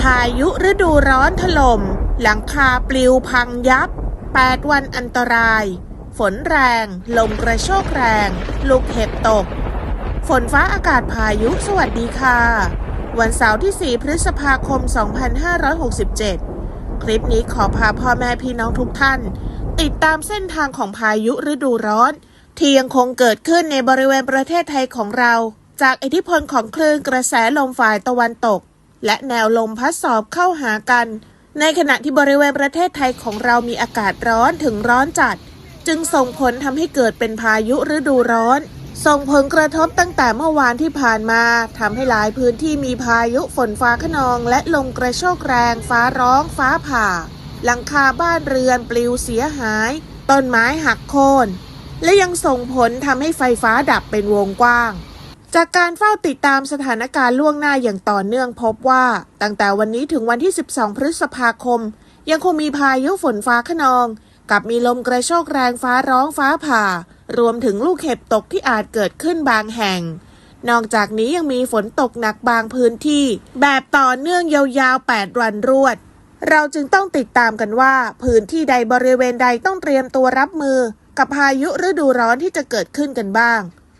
พายุฤดูร้อนถล่ม หลังคาปลิวพังยับ 8 วันอันตราย ฝนแรง ลมกระโชกแรง ลูกเห็บตก ฝนฟ้าอากาศพายุสวัสดีค่ะ วันเสาร์ที่ 4 พฤษภาคม 2567 คลิปนี้ขอพาพ่อแม่พี่น้องทุกท่าน ติดตามเส้นทางของพายุฤดูร้อน ที่ยังคงเกิดขึ้นในบริเวณประเทศไทยของเรา จากอิทธิพลของคลื่นกระแสลมฝ่ายตะวันตก และแนวลมพัดสอบเข้าหากัน ในขณะที่บริเวณประเทศไทยของเรามีอากาศร้อนถึงร้อนจัด จึงส่งผลทำให้เกิดเป็นพายุฤดูร้อน ส่งผลกระทบตั้งแต่เมื่อวานที่ผ่านมาทำให้หลายพื้นที่มีพายุฝนฟ้าขนอง และลมกระโชกแรง ฟ้าร้อง ฟ้าผ่า หลังคาบ้านเรือนปลิวเสียหาย ต้นไม้หักโค่นและยังส่งผลทำให้ไฟฟ้าดับเป็นวงกว้าง จากการเฝ้าติดตามสถานการณ์ล่วงหน้าอย่างต่อเนื่องพบว่า ตั้งแต่วันนี้ถึงวันที่ 12 พฤษภาคม ยังคงมีพายุฝนฟ้าขนอง กับมีลมกระโชกแรงฟ้าร้องฟ้าผ่า รวมถึงลูกเห็บตกที่อาจเกิดขึ้นบางแห่ง นอกจากนี้ยังมีฝนตกหนักบางพื้นที่ แบบต่อเนื่องยาวๆ 8 วันรวด เราจึงต้องติดตามกันว่า พื้นที่ใดบริเวณใดต้องเตรียมตัวรับมือ กับพายุฤดูร้อนที่จะเกิดขึ้นกันบ้าง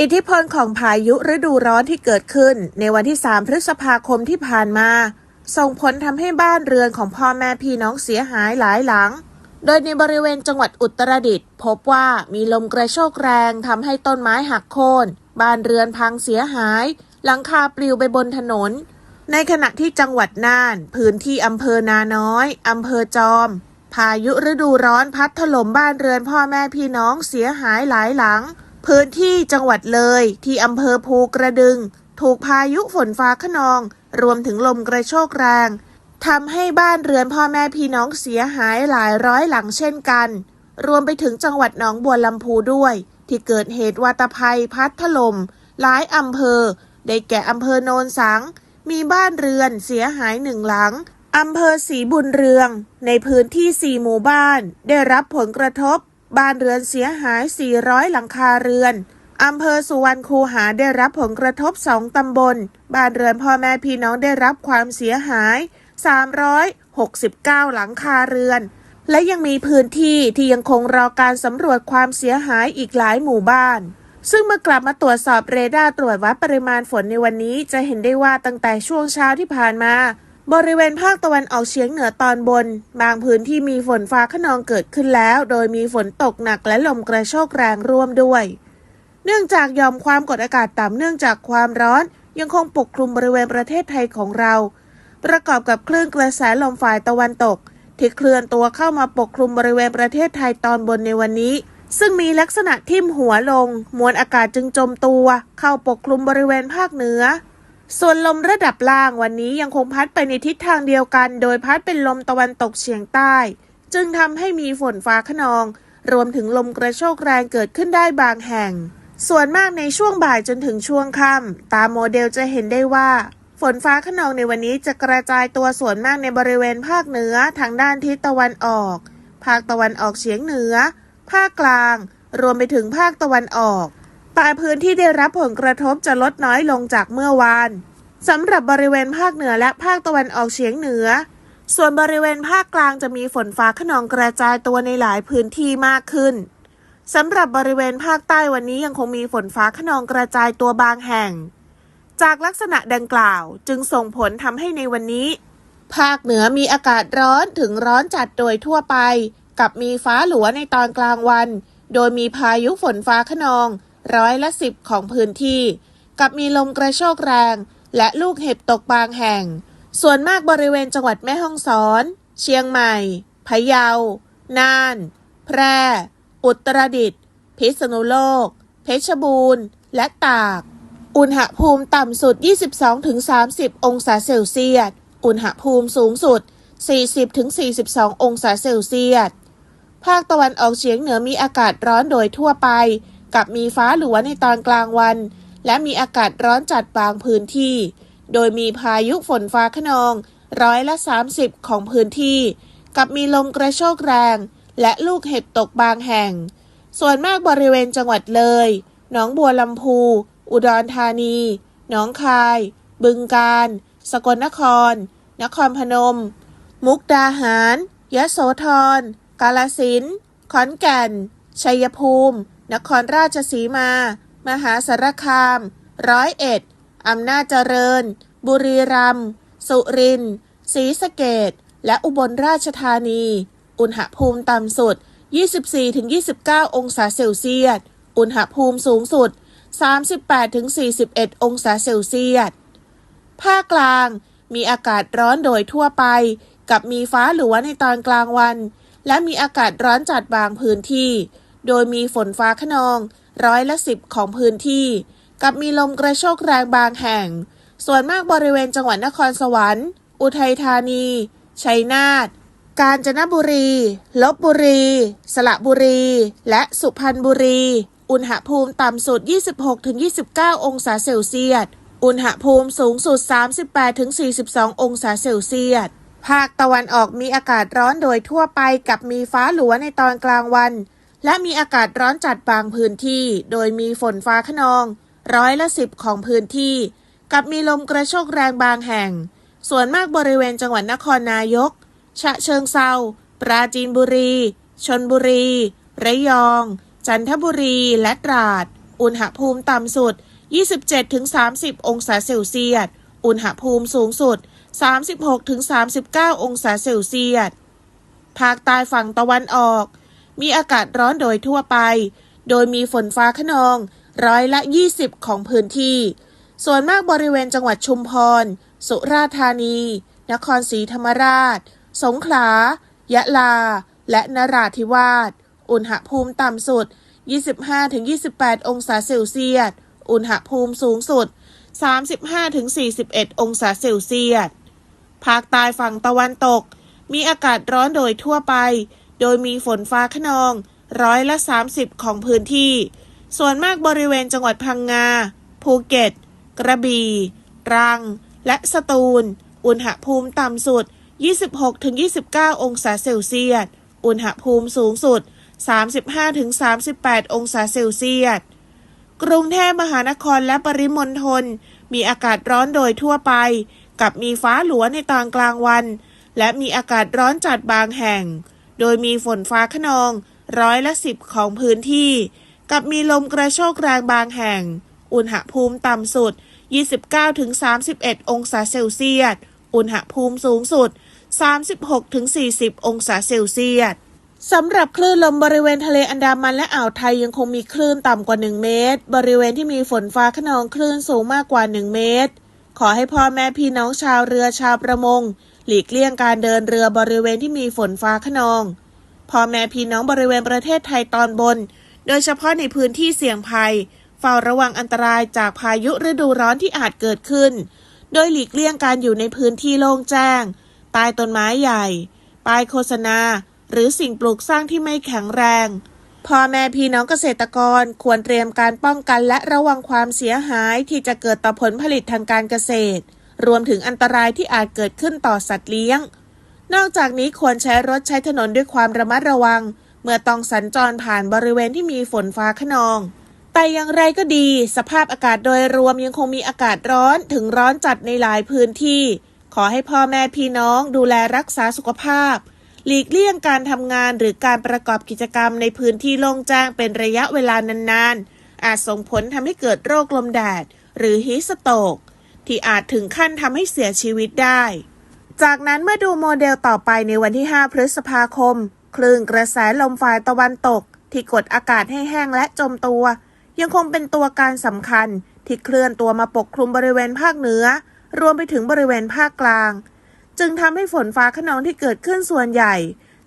อิทธิพลของพายุฤดูร้อนที่เกิดขึ้น ในวันที่ 3 พฤษภาคมที่ผ่านมา ส่งผลทำให้บ้านเรือนของพ่อแม่พี่น้องเสียหายหลายหลัง โดยในบริเวณจังหวัดอุตรดิตถ์พบว่ามีลมกระโชกแรงทำให้ต้นไม้หักโค่นบ้านเรือนพังเสียหาย หลังคาปลิวไปบนถนน ในขณะที่จังหวัดน่าน พื้นที่อำเภอนาน้อยอำเภอจอม พายุฤดูร้อนพัดถล่มบ้านเรือนพ่อแม่พี่น้องเสียหายหลายหลัง พื้นที่จังหวัดเลยที่อำเภอภูกระดึง ถูกพายุฝนฟ้าขนอง รวมถึงลมกระโชกแรงทำให้บ้านเรือนพ่อแม่พี่น้องเสียหายหลายร้อยหลังเช่นกัน รวมไปถึงจังหวัดหนองบัวลำพูด้วย ที่เกิดเหตุวาตภัยพัดถล่มหลายอำเภอ ได้แก่อำเภอโนนสัง มีบ้านเรือนเสียหายหนึ่งหลังอำเภอศรีบุญเรือง ในพื้นที่สี่หมู่บ้าน ได้รับผลกระทบ บ้านเรือนเสียหาย 400 หลังคาเรือน อำเภอสุวรรณคูหาได้รับผลกระทบสองตำบล บ้านเรือนพ่อแม่พี่น้องได้รับความเสียหาย 369 หลังคาเรือน และยังมีพื้นที่ที่ยังคงรอการสำรวจความเสียหายอีกหลายหมู่บ้าน ซึ่งเมื่อกลับมาตรวจสอบเรดาร์ตรวจวัดปริมาณฝนในวันนี้ จะเห็นได้ว่าตั้งแต่ช่วงเช้าที่ผ่านมา บริเวณภาคตะวันออกเฉียงเหนือตอนบน บางพื้นที่มีฝนฟ้าขนองเกิดขึ้นแล้ว โดยมีฝนตกหนักและลมกระโชกแรงร่วมด้วย เนื่องจากยอมความกดอากาศต่ำเนื่องจากความร้อน ยังคงปกคลุมบริเวณประเทศไทยของเรา ประกอบกับคลื่นกระแสลมฝ่ายตะวันตก ที่เคลื่อนตัวเข้ามาปกคลุมบริเวณประเทศไทยตอนบนในวันนี้ ซึ่งมีลักษณะทิ่มหัวลง มวลอากาศจึงจมตัว เข้าปกคลุมบริเวณภาคเหนือ ส่วนลมระดับล่างวันนี้ยังคงพัดไปในทิศทางเดียวกัน โดยพัดเป็นลมตะวันตกเฉียงใต้ จึงทำให้มีฝนฟ้าขนอง รวมถึงลมกระโชกแรงเกิดขึ้นได้บางแห่ง ส่วนมากในช่วงบ่ายจนถึงช่วงค่ำตามโมเดลจะเห็นได้ว่า ฝนฟ้าขนองในวันนี้จะกระจายตัวส่วนมากในบริเวณภาคเหนือทางด้านทิศตะวันออก ภาคตะวันออกเฉียงเหนือ ภาคกลาง รวมไปถึงภาคตะวันออก แต่พื้นที่ได้รับผลกระทบจะลดน้อยลงจากเมื่อวานสำหรับบริเวณภาคเหนือและภาคตะวันออกเฉียงเหนือ ส่วนบริเวณภาคกลางจะมีฝนฟ้าขนองกระจายตัวในหลายพื้นที่มากขึ้นสำหรับบริเวณภาคใต้วันนี้ยังคงมีฝนฟ้าขนองกระจายตัวบางแห่ง จากลักษณะดังกล่าวจึงส่งผลทำให้ในวันนี้ ภาคเหนือมีอากาศร้อนถึงร้อนจัดโดยทั่วไป กับมีฟ้าหลัวในตอนกลางวัน โดยมีพายุฝนฟ้าขนอง ร้อยละสิบของพื้นที่ กับมีลมกระโชกแรง และลูกเห็บตกบางแห่ง ส่วนมากบริเวณจังหวัดแม่ฮ่องสอน เชียงใหม่ พะเยา น่าน แพร่ อุตรดิตถ์ พิษณุโลก เพชรบูรณ์ และตาก อุณหภูมิต่ำสุด 22-30 องศาเซลเซียส อุณหภูมิสูงสุด 40-42 องศาเซลเซียส ภาคตะวันออกเฉียงเหนือมีอากาศร้อนโดยทั่วไป กับมีฟ้าหลัวในตอนกลางวัน และมีอากาศร้อนจัดบางพื้นที่ โดยมีพายุฝนฟ้าขนอง ร้อยละ 30 ของพื้นที่ กับมีลมกระโชกแรง และลูกเห็บตกบางแห่ง ส่วนมากบริเวณจังหวัดเลย หนองบัวลำพู อุดรธานี หนองคาย บึงกาฬ สกลนคร นครพนม มุกดาหารยโสธร กาลสินธุ์ขอนแก่น ชัยภูมิ นครราชสีมา มหาสารคาม ร้อยเอ็ด อำนาจเจริญ บุรีรัมย์ สุรินทร์ ศรีสะเกดและอุบลราชธานี อุณหภูมิต่ำสุด 24-29 องศาเซลเซียส อุณหภูมิสูงสุด 38-41 องศาเซลเซียส ภาคกลางมีอากาศร้อนโดยทั่วไป กับมีฟ้าหลัวในตอนกลางวัน และมีอากาศร้อนจัดบางพื้นที่ โดยมีฝนฟ้าขนองร้อยละสิบของพื้นที่ กับมีลมกระโชกแรงบางแห่ง ส่วนมากบริเวณจังหวัดนครสวรรค์ อุทัยธานี ชัยนาท กาญจนบุรี ลบบุรี สระบุรี และสุพรรณบุรี อุณหภูมิต่ำสุด 26-29 องศาเซลเซียส อุณหภูมิสูงสุด 38-42 องศาเซลเซียส ภาคตะวันออกมีอากาศร้อนโดยทั่วไปกับมีฟ้าหลัวในตอนกลางวัน และมีอากาศร้อนจัดบางพื้นที่ โดยมีฝนฟ้าขนอง ร้อยละสิบของพื้นที่ กับมีลมกระโชกแรงบางแห่ง ส่วนมากบริเวณจังหวัดนครนายก ฉะเชิงเซาปราจีนบุรี ชนบุรี ระยอง จันทบุรี และตราด อุณหภูมิต่ำสุด 27-30 องศาเซลเซียส อุณหภูมิสูงสุด 36-39 องศาเซลเซียส ภาคใต้ฝั่งตะวันออก มีอากาศร้อนโดยทั่วไป โดยมีฝนฟ้าขนอง ร้อยละ 20 ของพื้นที่ ส่วนมากบริเวณจังหวัดชุมพร สุราษฎร์ธานี นครศรีธรรมราช สงขลา ยะลา และนราธิวาส อุณหภูมิต่ำสุด 25-28 องศาเซลเซียส อุณหภูมิสูงสุด 35-41 องศาเซลเซียส ภาคใต้ฝั่งตะวันตก มีอากาศร้อนโดยทั่วไป โดยมีฝนฟ้าขนองร้อยละ 30 ของพื้นที่ ส่วนมากบริเวณจังหวัดพังงา ภูเก็ต กระบี่ ตรัง และสตูล อุณหภูมิต่ำสุด 26-29 องศาเซลเซียส อุณหภูมิสูงสุด 35-38 องศาเซลเซียส กรุงเทพมหานครและปริมณฑลมีอากาศร้อนโดยทั่วไป กับมีฟ้าหลัวในตอนกลางวัน และมีอากาศร้อนจัดบางแห่ง โดยมีฝนฟ้าขนองร้อยละสิบของพื้นที่ กับมีลมกระโชกแรงบางแห่ง อุณหภูมิต่ำสุด 29-31 องศาเซลเซียส อุณหภูมิสูงสุด 36-40 องศาเซลเซียสสำหรับคลื่นลมบริเวณทะเลอันดามันและอ่าวไทยยังคงมีคลื่นต่ำกว่า 1 เมตร บริเวณที่มีฝนฟ้าขนองคลื่นสูงมากกว่า 1 เมตร ขอให้พ่อแม่พี่น้องชาวเรือชาวประมง หลีกเลี่ยงการเดินเรือบริเวณที่มีฝนฟ้าขนองพ่อแม่พี่น้องบริเวณประเทศไทยตอนบน โดยเฉพาะในพื้นที่เสี่ยงภัย เฝ้าระวังอันตรายจากพายุฤดูร้อนที่อาจเกิดขึ้น โดยหลีกเลี่ยงการอยู่ในพื้นที่โล่งแจ้ง ใต้ต้นไม้ใหญ่ ป้ายโฆษณา หรือสิ่งปลูกสร้างที่ไม่แข็งแรงพ่อแม่พี่น้องเกษตรกรควรเตรียมการป้องกันและระวังความเสียหายที่จะเกิดต่อผลผลิตทางการเกษตร รวมถึงอันตรายที่อาจเกิดขึ้นต่อสัตว์เลี้ยง นอกจากนี้ควรใช้รถใช้ถนนด้วยความระมัดระวัง เมื่อต้องสัญจรผ่านบริเวณที่มีฝนฟ้าขนอง แต่อย่างไรก็ดี สภาพอากาศโดยรวมยังคงมีอากาศร้อนถึงร้อนจัดในหลายพื้นที่ ขอให้พ่อแม่พี่น้องดูแลรักษาสุขภาพ หลีกเลี่ยงการทำงานหรือการประกอบกิจกรรมในพื้นที่โล่งแจ้งเป็นระยะเวลานานๆอาจส่งผลทำให้เกิดโรคลมแดด หรือฮีสโตก ที่อาจถึงขั้นทำให้เสียชีวิตได้ จากนั้นเมื่อดูโมเดลต่อไปในวันที่ 5 พฤษภาคม คลื่นกระแสลมฝ่ายตะวันตก ที่กดอากาศให้แห้งและจมตัว ยังคงเป็นตัวการสำคัญที่เคลื่อนตัวมาปกคลุมบริเวณภาคเหนือ รวมไปถึงบริเวณภาคกลาง จึงทำให้ฝนฟ้าขนองที่เกิดขึ้นส่วนใหญ่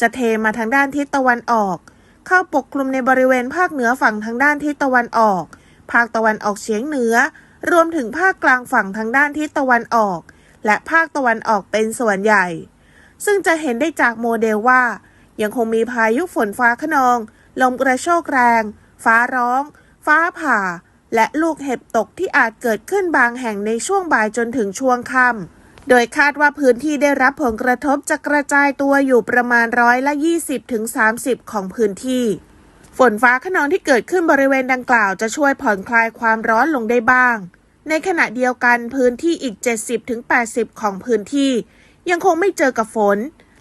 จะเทมาทางด้านทิศตะวันออก เข้าปกคลุมในบริเวณภาคเหนือฝั่งทางด้านทิศตะวันออก ภาคตะวันออกเฉียงเหนือ รวมถึงภาคกลางฝั่งทางด้านทิศตะวันออก และภาคตะวันออกเป็นส่วนใหญ่ ซึ่งจะเห็นได้จากโมเดลว่า ยังคงมีพายุฝนฟ้าขนอง ลมกระโชกแรง ฟ้าร้อง ฟ้าผ่า และลูกเห็บตกที่อาจเกิดขึ้นบางแห่งในช่วงบ่ายจนถึงช่วงค่ำโดยคาดว่าพื้นที่ได้รับผลกระทบจะกระจายตัวอยู่ประมาณร้อยละ 20ถึง30 ของพื้นที่ ฝนฟ้าขนองที่เกิดขึ้นบริเวณดังกล่าวจะช่วยผ่อนคลายความร้อนลงได้บ้าง ในขณะเดียวกันพื้นที่อีก 70-80 ของพื้นที่ ยังคงไม่เจอกับฝน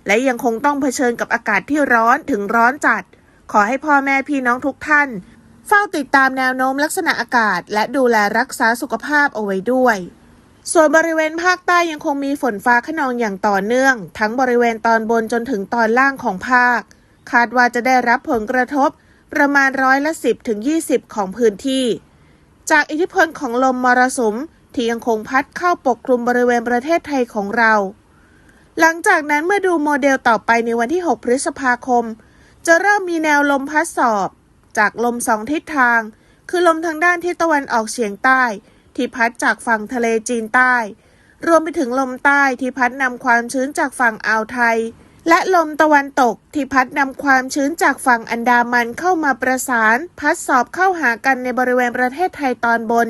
และยังคงต้องเผชิญกับอากาศที่ร้อนถึงร้อนจัด ขอให้พ่อแม่พี่น้องทุกท่าน เฝ้าติดตามแนวโน้มลักษณะอากาศ และดูแลรักษาสุขภาพเอาไว้ด้วยส่วนบริเวณภาคใต้ยังคงมีฝนฟ้าขนองอย่างต่อเนื่อง ทั้งบริเวณตอนบนจนถึงตอนล่างของภาค คาดว่าจะได้รับผลกระทบ ประมาณร้อยละ 10ถึง20 ของพื้นที่ จากอิทธิพลของลมมรสุมที่ยังคงพัดเข้าปกคลุมบริเวณประเทศไทยของเรา หลังจากนั้นเมื่อดูโมเดลต่อไปในวันที่ 6 พฤษภาคม จะเริ่มมีแนวลมพัดสอบ จากลมสองทิศทาง คือลมทางด้านทิศตะวันออกเฉียงใต้ ที่พัดจากฝั่งทะเลจีนใต้ รวมไปถึงลมใต้ที่พัดนำความชื้นจากฝั่งอ่าวไทย และลมตะวันตกที่พัดนำความชื้นจากฝั่งอันดามันเข้ามาประสาน พัดสอบเข้าหากันในบริเวณประเทศไทยตอนบน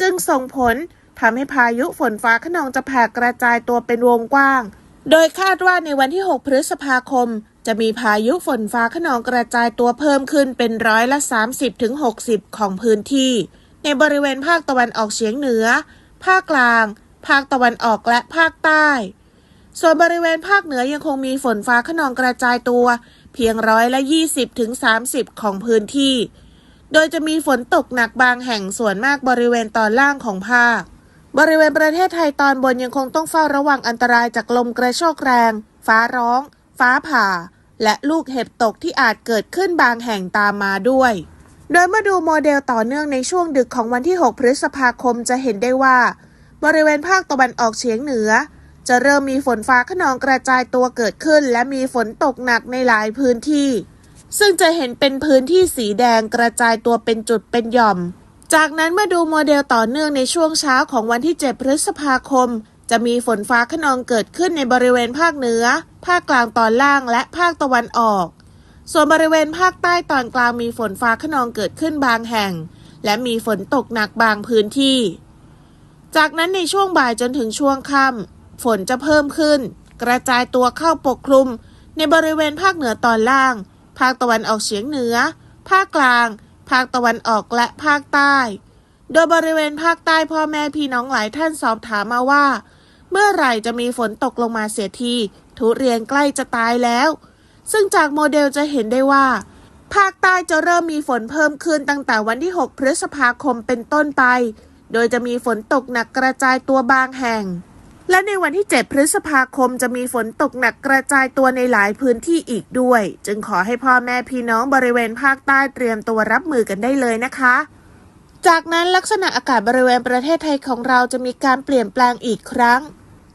จึงส่งผลทำให้พายุฝนฟ้าขนองจะแผ่กระจายตัวเป็นวงกว้าง โดยคาดว่าในวันที่ 6 พฤษภาคม จะมีพายุฝนฟ้าขนองกระจายตัวเพิ่มขึ้นเป็นร้อยละ 30-60 ของพื้นที่ ในบริเวณภาคตะวันออกเฉียงเหนือ ภาคกลาง ภาคตะวันออกและภาคใต้ ส่วนบริเวณภาคเหนือยังคงมีฝนฟ้าขนองกระจายตัว เพียงร้อยละ 20-30ของพื้นที่ โดยจะมีฝนตกหนักบางแห่งส่วนมากบริเวณตอนล่างของภาค บริเวณประเทศไทยตอนบนยังคงต้องเฝ้าระวังอันตรายจากลมกระโชกแรง ฟ้าร้อง ฟ้าผ่า และลูกเห็บตกที่อาจเกิดขึ้นบางแห่งตามมาด้วย โดยเมื่อดูโมเดลต่อเนื่องในช่วงดึกของวันที่ 6 พฤษภาคมจะเห็นได้ว่า บริเวณภาคตะวันออกเฉียงเหนือ จะเริ่มมีฝนฟ้าขนองกระจายตัวเกิดขึ้น และมีฝนตกหนักในหลายพื้นที่ ซึ่งจะเห็นเป็นพื้นที่สีแดงกระจายตัวเป็นจุดเป็นหย่อม จากนั้นมาดูโมเดลต่อเนื่องในช่วงเช้าของวันที่ 7 พฤษภาคม จะมีฝนฟ้าขนองเกิดขึ้นในบริเวณภาคเหนือ ภาคกลางตอนล่างและภาคตะวันออก ส่วนบริเวณภาคใต้ตอนกลางมีฝนฟ้าขนองเกิดขึ้นบางแห่ง และมีฝนตกหนักบางพื้นที่ จากนั้นในช่วงบ่ายจนถึงช่วงค่ำ ฝนจะเพิ่มขึ้น กระจายตัวเข้าปกคลุม ในบริเวณภาคเหนือตอนล่าง ภาคตะวันออกเฉียงเหนือ ภาคกลาง ภาคตะวันออกและภาคใต้ โดยบริเวณภาคใต้พ่อแม่พี่น้องหลายท่านสอบถามมาว่า เมื่อไหร่จะมีฝนตกลงมาเสียทีทุเรียนใกล้จะตายแล้ว ซึ่งจากโมเดลจะเห็นได้ว่า ภาคใต้จะเริ่มมีฝนเพิ่มขึ้นตั้งแต่วันที่ 6 พฤษภาคมเป็นต้นไป โดยจะมีฝนตกหนักกระจายตัวบางแห่ง และในวันที่ 7 พฤษภาคมจะมีฝนตกหนักกระจายตัวในหลายพื้นที่อีกด้วย จึงขอให้พ่อแม่พี่น้องบริเวณภาคใต้เตรียมตัวรับมือกันได้เลยนะคะ จากนั้นลักษณะอากาศบริเวณประเทศไทยของเราจะมีการเปลี่ยนแปลงอีกครั้ง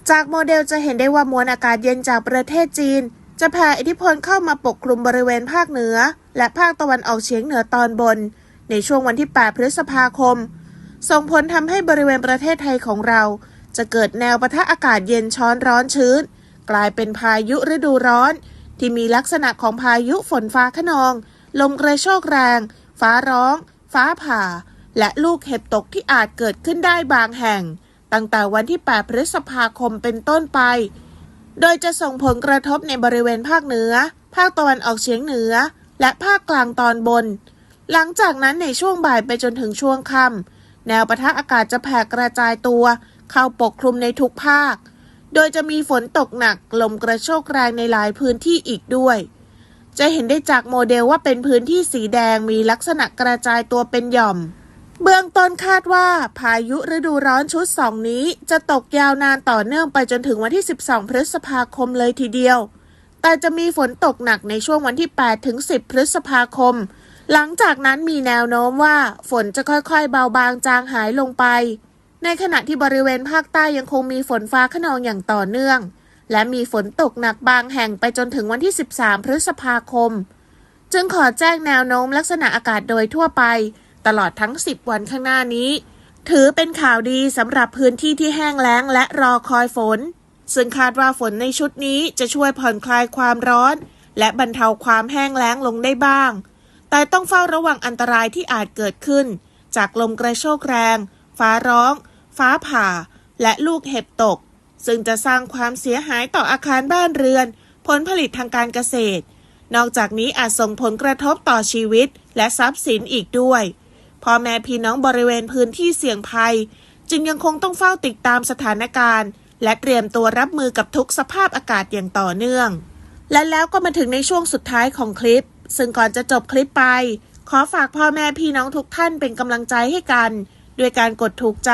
จากโมเดลจะเห็นได้ว่ามวลอากาศเย็นจากประเทศจีน จะแผ่อิทธิพลเข้ามาปกคลุมบริเวณภาคเหนือ และภาคตะวันออกเฉียงเหนือตอนบน ในช่วงวันที่ 8 พฤษภาคม ส่งผลทำให้บริเวณประเทศไทยของเรา จะเกิดแนวปะทะอากาศเย็นช้อนร้อนชื้น กลายเป็นพายุฤดูร้อน ที่มีลักษณะของพายุฝนฟ้าขนอง ลมกระโชกแรง ฟ้าร้อง ฟ้าผ่า และลูกเห็บตกที่อาจเกิดขึ้นได้บางแห่ง ตั้งแต่วันที่ 8 พฤษภาคมเป็นต้นไป โดยจะส่งผลกระทบในบริเวณภาคเหนือ ภาคตะวันออกเฉียงเหนือ และภาคกลางตอนบน หลังจากนั้นในช่วงบ่ายไปจนถึงช่วงค่ำแนวปะทะอากาศจะแผ่กระจายตัว เข้าปกคลุมในทุกภาค โดยจะมีฝนตกหนักลมกระโชกแรงในหลายพื้นที่อีกด้วย จะเห็นได้จากโมเดลว่าเป็นพื้นที่สีแดงมีลักษณะกระจายตัวเป็นหย่อม เบื้องต้นคาดว่าพายุฤดูร้อนชุดสองนี้ จะตกยาวนานต่อเนื่องไปจนถึงวันที่ 12 พฤษภาคมเลยทีเดียว แต่จะมีฝนตกหนักในช่วงวันที่ 8 ถึง 10 พฤษภาคมหลังจากนั้นมีแนวโน้มว่าฝนจะค่อยๆ เบาบางจางหายลงไป ในขณะที่บริเวณภาคใต้ยังคงมีฝนฟ้าขนองอย่างต่อเนื่อง และมีฝนตกหนักบางแห่งไปจนถึงวันที่ 13 พฤษภาคม จึงขอแจ้งแนวโน้มลักษณะอากาศโดยทั่วไป ตลอดทั้ง 10 วันข้างหน้านี้ ถือเป็นข่าวดีสำหรับพื้นที่ที่แห้งแล้งและรอคอยฝน ซึ่งคาดว่าฝนในชุดนี้จะช่วยผ่อนคลายความร้อน และบรรเทาความแห้งแล้งลงได้บ้าง แต่ต้องเฝ้าระวังอันตรายที่อาจเกิดขึ้น จากลมกระโชกแรง ฟ้าร้อง ฟ้าผ่า และลูกเห็บตก ซึ่งจะสร้างความเสียหายต่ออาคารบ้านเรือน ผลผลิตทางการเกษตร นอกจากนี้อาจส่งผลกระทบต่อชีวิต และทรัพย์สินอีกด้วยพ่อแม่พี่น้องบริเวณพื้นที่เสี่ยงภัย จึงยังคงต้องเฝ้าติดตามสถานการณ์ และเตรียมตัวรับมือกับทุกสภาพอากาศอย่างต่อเนื่อง และแล้วก็มาถึงในช่วงสุดท้ายของคลิป ซึ่งก่อนจะจบคลิปไป ขอฝากพ่อแม่พี่น้องทุกท่านเป็นกำลังใจให้กัน ด้วยการกดถูกใจ